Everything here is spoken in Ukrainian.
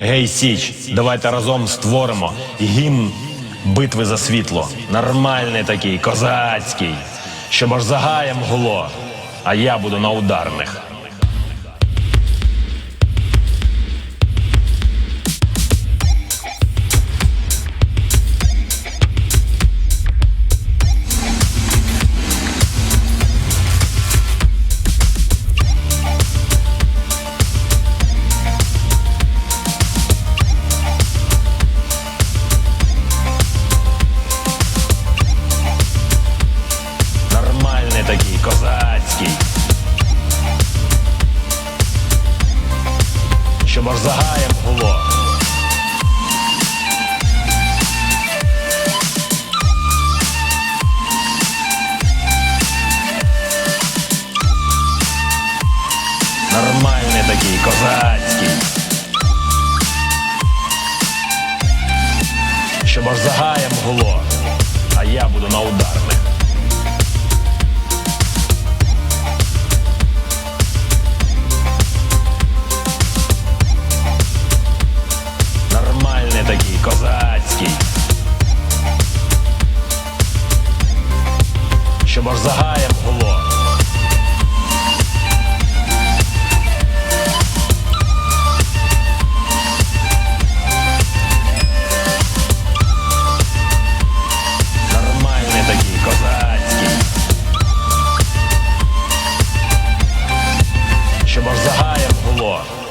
Гей, Січ, давайте разом створимо гімн битви за світло. Нормальний такий, козацький, щоб аж загаєм гуло, а я буду на ударних. Такий, козацький. Щоб аж за гаєм гуло. Нормальний такий, козацький. Щоб аж за гаєм гуло, а я буду на такий козацький. Щоб аж загаєм гуло. Нормальний такий козацький. Щоб аж загаєм гуло.